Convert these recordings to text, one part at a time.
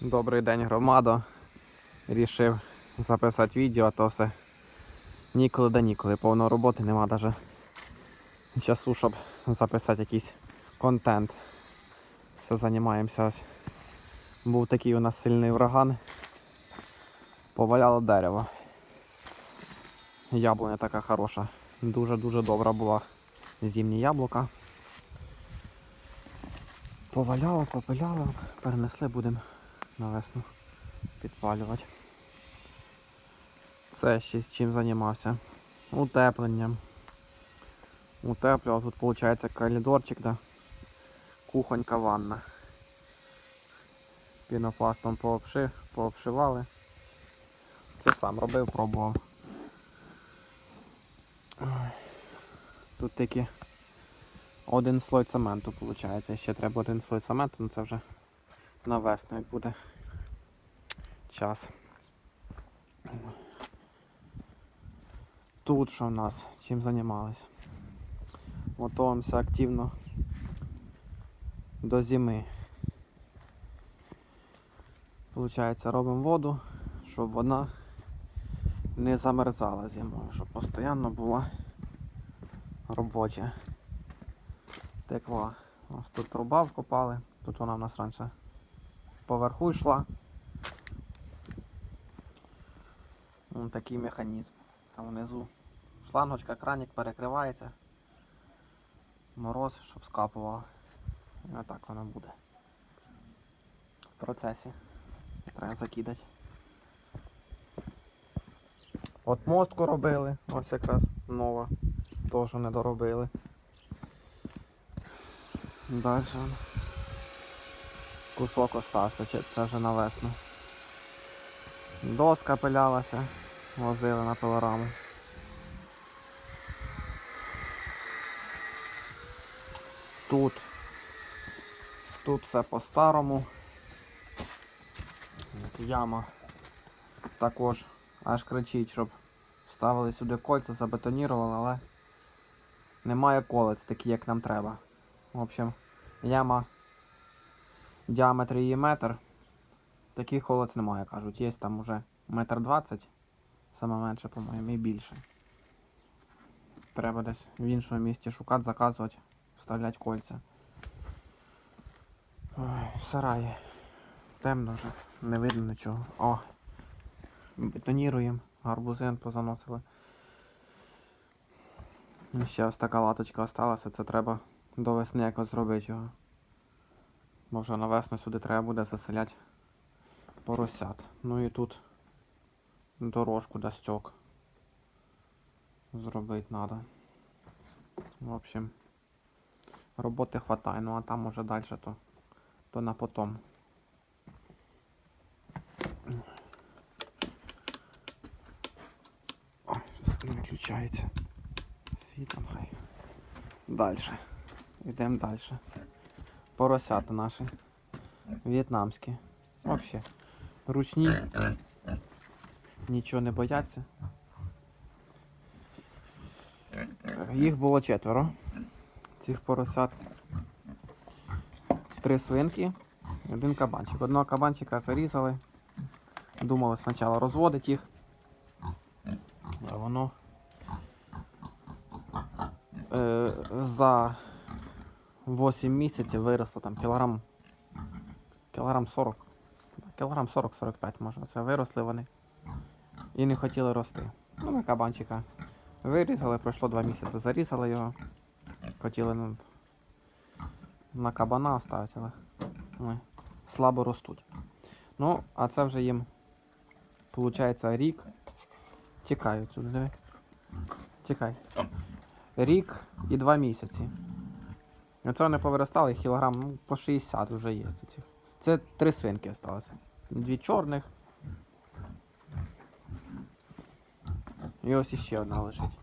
Добрий день, громада. Рішив записати відео, а то все ніколи да ніколи. Повно роботи нема навіть часу, щоб записати якийсь контент. Все займаємося. Ось. Був такий у нас сильний ураган. Поваляло дерево. Яблуня така хороша. Дуже-дуже добра була. Зімні яблука. Поваляло, попиляло, перенесли, будемо на весну підпалювати. Це ще з чим займався. Утепленням. Утеплював. Тут виходить коридорчик, да. кухонька ванна. Пінопластом пообшив, пообшивали. Це сам робив, пробував. Тут такі один слой цементу виходить. Ще треба один слой цементу, ну це вже на весну буде час. Тут що в нас? Чим займалися? Готуємося активно до зими. Получається, робимо воду, щоб вона не замерзала зимою, щоб постійно була робоча. Текла. Ось тут труба вкопали, тут вона в нас раніше поверху йшла. Вон такий механізм. Там внизу шлангочка, краник перекривається. Мороз, щоб скапувало. І отак воно буде. В процесі. Треба закидати. От мостку робили, ось якраз нова. Теж не доробили. Далі. Кусок остався, це вже на весну. Доска пилялася, возили на пилораму. Тут. Тут все по-старому. Яма також аж кричить, щоб ставили сюди кольця, забетонірували, але немає колець, такі як нам треба. В общем, яма діаметр її метр. Таких колець немає, кажуть. Є там уже метр двадцять, саме менше, по-моєму, і більше. Треба десь в іншому місці шукати, заказувати, вставляти кольця. Ой, сараї. Темно вже, не видно нічого. О! Бетоніруємо, гарбузин позаносили. Ще ось така латочка осталася, це треба до весни якось зробити його. Може на весну сюди треба буде заселяти поросят. Ну і тут дорожку до стьок зробити треба. В общем, роботи хватає, ну а там уже далі то, то на потом. Ой, щось виключається. Світлом хай. Далі. Йдемо далі. Поросята наші. В'єтнамські. Вообще. Ручні. Нічого не бояться. Їх було четверо. Цих поросят. Три свинки, один кабанчик. Одного кабанчика зарізали. Думали спочатку розводити їх. А воно е, за 8 місяців виросло там кілограм, кілограм 40. Кілограм 40-45 може. Це виросли вони. І не хотіли рости. Ну, на кабанчика вирізали, пройшло 2 місяці, зарізали його. Хотіли ну, на кабана оставити, але вони слабо ростуть. Ну, а це вже їм, виходить, рік. Тікаю отсюди, диви. Тікай. Рік і два місяці. І Оце вони повиростали кілограм, ну, по 60 вже є цих. Це три свинки залишилося. Дві чорних. І ось іще одна лежить.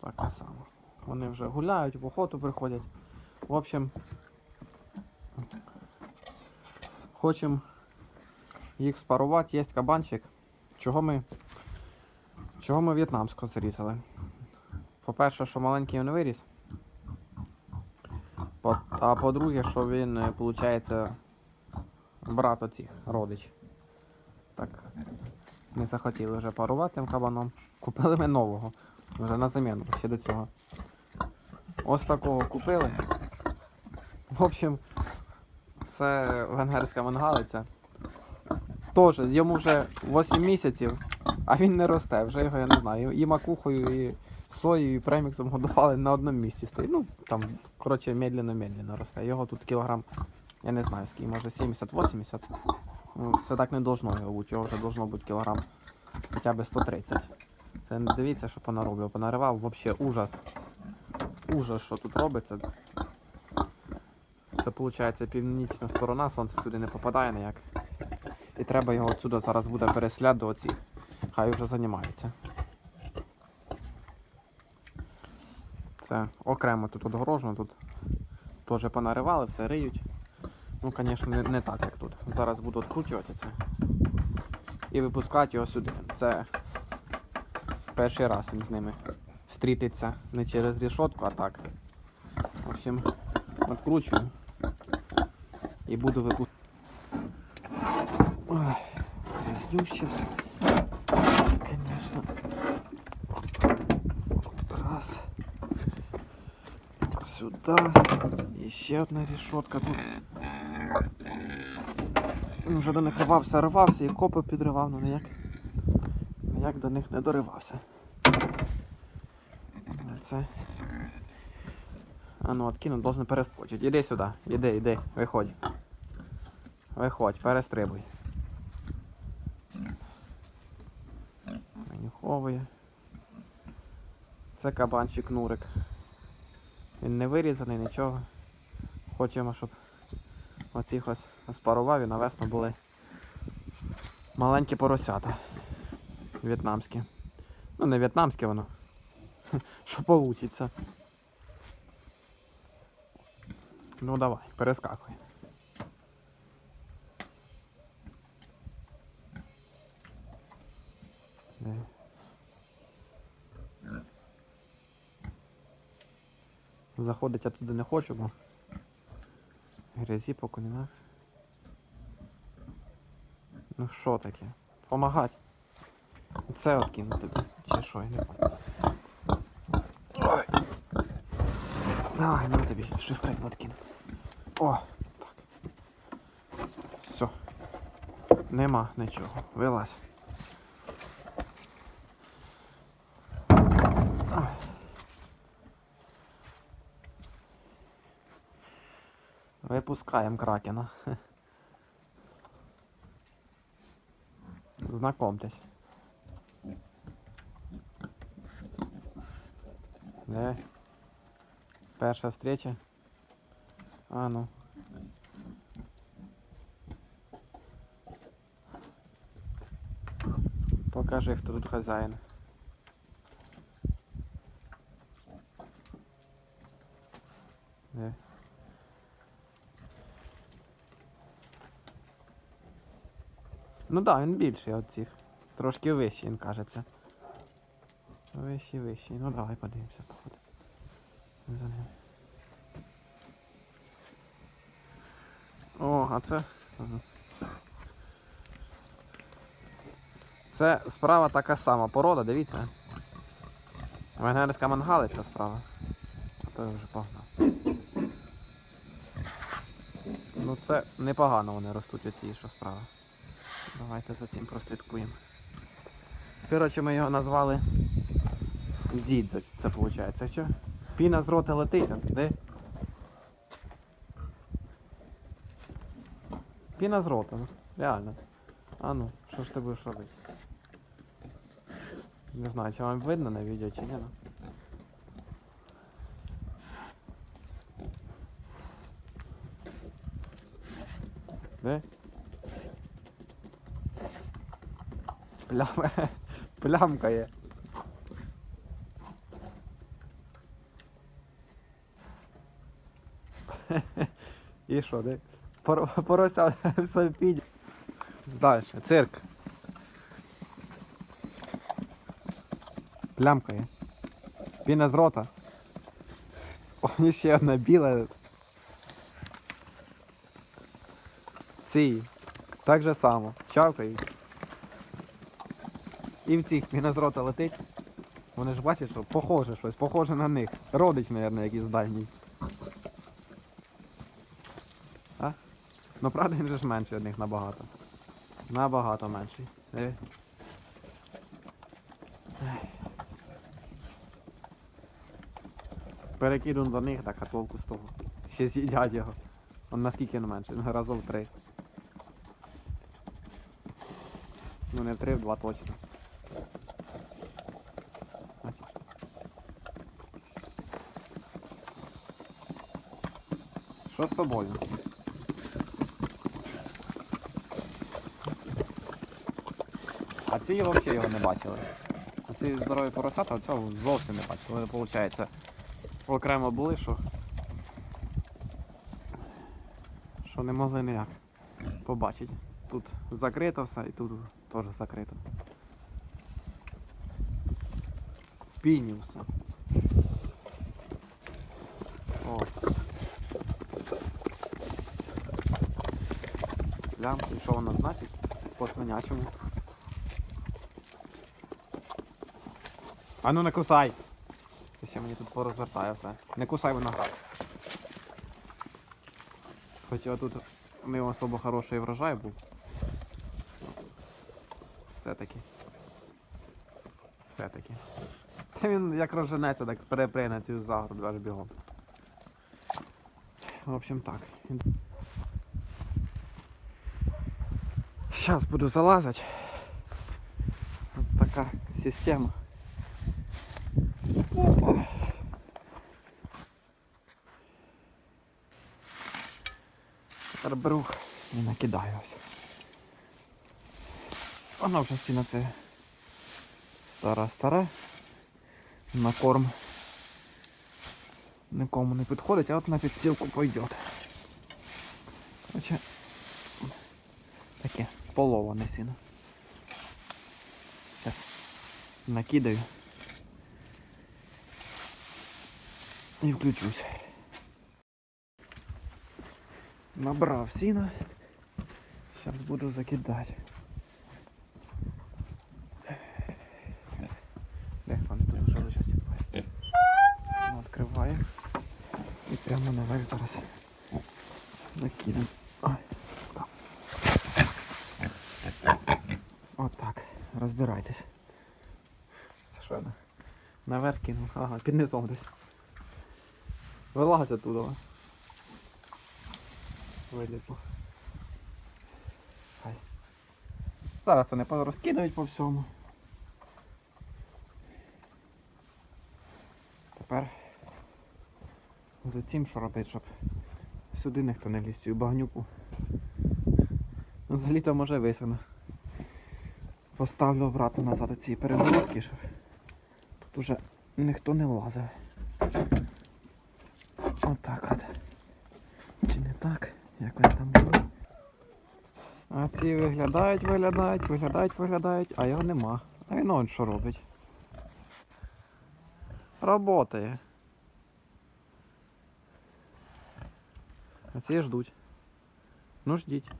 Така сама. Вони вже гуляють, в охоту приходять. В общем, хочемо їх спарувати, є кабанчик. Чого ми. Чого ми в'єтнамського зарізали? По-перше, що маленький він виріс. А по-друге, що він, виходить, брат оцих, родич. Так. Ми захотіли вже парувати тим кабаном. Купили ми нового. Вже на заміну ще до цього. Ось такого купили. В общем, це венгерська мангалиця. Тож, йому вже 8 місяців, а він не росте, вже його я не знаю. І макухою, і соєю, і преміксом годували на одному місці стоїть. Ну, там, коротше, медленно-медленно росте. Його тут кілограм, я не знаю, скільки, може 70-80. Ну, це так не должно його бути, його вже должно бути кілограм хоча б 130. Це не дивіться, що понароблював, понаривав, взагалі ужас. Ужас, що тут робиться. Це виходить північна сторона, сонце сюди не попадає ніяк. І треба його отсюди зараз буде переслід до оцих. Хай вже займається. Це окремо тут огорожено, тут теж понаривали, все риють. Ну, звісно, не, так, як тут. Зараз буду відкручувати це. І випускати його сюди. Це перший раз він з ними зустрітиться не через рішотку, а так. В общем, відкручую. І буду випускати. Ой, все. Конечно. Раз. Сюда. І ще одна рішотка тут. Він Вже до них рвався, рвався і копи підривав, ну ніяк. Ніяк до них не доривався. Це. А ну откину, должен перескочити. Іди сюди, іди, іди, виходь. Виходь, перестрибуй. Винюховує. Це кабанчик Нурик. Він не вирізаний, нічого. Хочемо, щоб оцих ось спарував і на весну були маленькі поросята. В'єтнамські. Ну не в'єтнамське воно. Що получиться. Ну давай, перескакуй. Заходить я туди не хочу, бо грязі по колінах. Ну що таке? Помагать. Це откину тобі. Чи що, я не понял. Ой. Давай, на тобі, шифрейм откину. О, так. Все. Нема нічого. Вилазь. Випускаємо кракена. Знакомтесь. Де? Перша встреча. А ну. Покажи, хто тут хазяїн. Де? Ну так, да, він більший від цих. Трошки вищий, він кажеться. Вищий, вищий. Ну давай подивимося, походу. За ним. О, а це. Це справа така сама порода, дивіться. Венгерська мангалиця справа. А то я вже погнав. Ну це непогано вони ростуть оці, що справа. Давайте за цим прослідкуємо. Коротше, ми його назвали Дідзо, це виходить. Що? Піна з рота летить, а де? Піна з рота, ну, реально. А ну, що ж ти будеш робити? Не знаю, чи вам видно на відео, чи ні. Ну. Де? Плям... Плямка є. І що, де? Пор- Порося все піде. Далі, цирк. Плямка є. Піна з рота. О, ще одна біла. Ці. Так же само. Чавкають. І в цих він з рота летить. Вони ж бачать, що похоже щось, похоже на них. Родич, мабуть, якийсь дальній. А? Ну правда він же ж менший від них набагато. Набагато менший. Диви. Ай. Перекидун до них, так а толку з того. Ще з'їдять його. Он наскільки він менший? Ну, разом три. Ну не три, в два точно. Що з тобою? А ці взагалі його не бачили. Оці здорові поросята, а цього зовсім не бачили. Виходить, окремо були, що. Що не могли ніяк побачити. Тут закрито все і тут теж закрито. В піні все. О. Лямки, що воно значить? По свинячому. А ну не кусай! Це ще мені тут порозвертає все. Не кусай виноград. Хоча тут не особо хороший врожай був. Все-таки. Все-таки. Та він як роженеться, так переприне цю загороду аж бігом. В общем так. Зараз буду залазити. От така система. Опа. Тепер беру і накидаю ось. Вона вже стіна це стара-стара. На корм нікому не підходить, а от на підстілку пойде. Короче, таке половане сіно. Зараз накидаю. І включусь. Набрав сіна. Зараз буду закидати. Де вони тут вже лежать? Відкриваю. І прямо наверх зараз накидам. Ой, так. Отак. Розбирайтесь. Це що на- наверх кинув? Ага, під десь. Вилазь оттуда. Вилізло. Хай. Зараз вони порозкидають по всьому. Тепер за цим що робити, щоб сюди ніхто не ліз, цю багнюку. Ну, Взагалі-то може висуну. Поставлю обратно назад ці перегородки, щоб тут уже ніхто не влазив. Отак от. Чи не так? Як вони там були? А ці виглядають, виглядають, виглядають, виглядають, а його нема. А він он що робить. Работає. А ці ждуть. Ну ждіть.